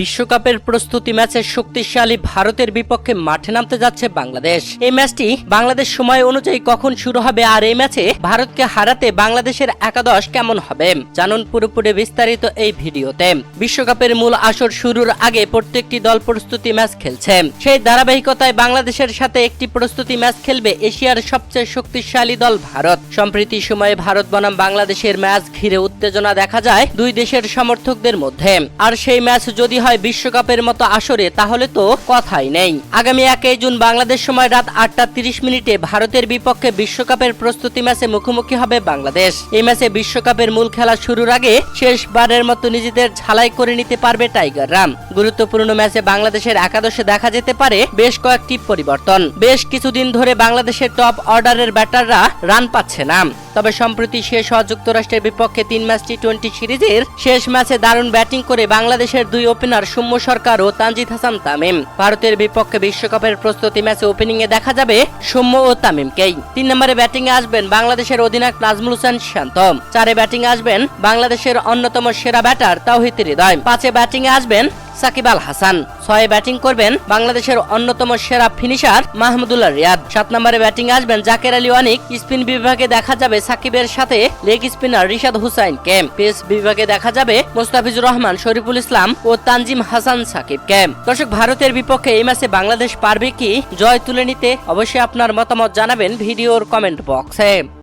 বিশ্বকাপের প্রস্তুতি ম্যাচে শক্তিশালী ভারতের বিপক্ষে মাঠে নামতে যাচ্ছে বাংলাদেশ। এই ম্যাচটি বাংলাদেশ সময় অনুযায়ী কখন শুরু হবে আর এই ম্যাচে ভারতকে হারাতে বাংলাদেশের একাদশ কেমন হবে? জানুন পুরোপুরি বিস্তারিত এই ভিডিওতে। বিশ্বকাপের মূল আসর শুরুর আগে প্রত্যেকটি দল প্রস্তুতি ম্যাচ খেলছে। সেই ধারাবাহিকতায় বাংলাদেশের সাথে একটি প্রস্তুতি ম্যাচ খেলবে এশিয়ার সবচেয়ে শক্তিশালী দল ভারত। সম্প্রতি সময়ে ভারত বনাম বাংলাদেশের ম্যাচ ঘিরে উত্তেজনা দেখা যায় দুই দেশের সমর্থকদের মধ্যে। আর সেই ম্যাচ যদি হয় বিশ্বকাপের মতো আসরে, তাহলে তো কথাই নেই। আগামী একই জুন বাংলাদেশ সময় রাত আটটা তিরিশ মিনিটে ভারতের বিপক্ষে বিশ্বকাপের প্রস্তুতি ম্যাচে মুখোমুখি হবে বাংলাদেশ। এই ম্যাচে বিশ্বকাপের মূল খেলা শুরুর আগে শেষবারের মতো নিজেদের ঝালাই করে নিতে পারবে টাইগার রাম। গুরুত্বপূর্ণ ম্যাচে বাংলাদেশের একাদশে দেখা যেতে পারে বেশ কয়েকটি পরিবর্তন। বেশ কিছুদিন ধরে বাংলাদেশের টপ অর্ডারের ব্যাটাররা রান পাচ্ছে না। তবে সম্প্রতি শেষ হওয়া যুক্তরাষ্ট্রের বিপক্ষে তিন ম্যাচ টি টোয়েন্টি সিরিজের শেষ ম্যাচে দারুণ ব্যাটিং করে বাংলাদেশের দুই ওপেনার সৌম্য সরকার ও তানজিদ হাসান তামিম। ভারতের বিপক্ষে বিশ্বকাপের প্রস্তুতি ম্যাচে ওপেনিং এ দেখা যাবে সৌম্য ও তামিমকেই। তিন নম্বরে ব্যাটিং এ আসবেন বাংলাদেশের অধিনায়ক নাজমুল হোসেন শান্ত চারে ব্যাটিং এ আসবেন বাংলাদেশের অন্যতম সেরা ব্যাটার তাওহিদ হৃদয়। পাঁচে ব্যাটিং এ আসবেন সাকিব আল হাসান। ছয়ে ব্যাটিং করবেন বাংলাদেশের অন্যতম সেরা ফিনিশার মাহমুদুল্লাহ রিয়াদ। সাত নম্বরে ব্যাটিং আসবেন জাকের আলী অনিক স্পিন বিভাগে দেখা যাবে সাকিবের সাথে লেগ স্পিনার রিশাদ হুসাইনকে। পেস বিভাগে দেখা যাবে মোস্তাফিজুর রহমান, শরীফুল ইসলাম ও তানজিম হাসান সাকিব সাকিবকে। দর্শক, ভারতের বিপক্ষে এই ম্যাচে বাংলাদেশ পারবে কি? জয় তুলে নিতে অবশ্যই আপনার মতামত জানাবেন ভিডিওর কমেন্ট বক্সে।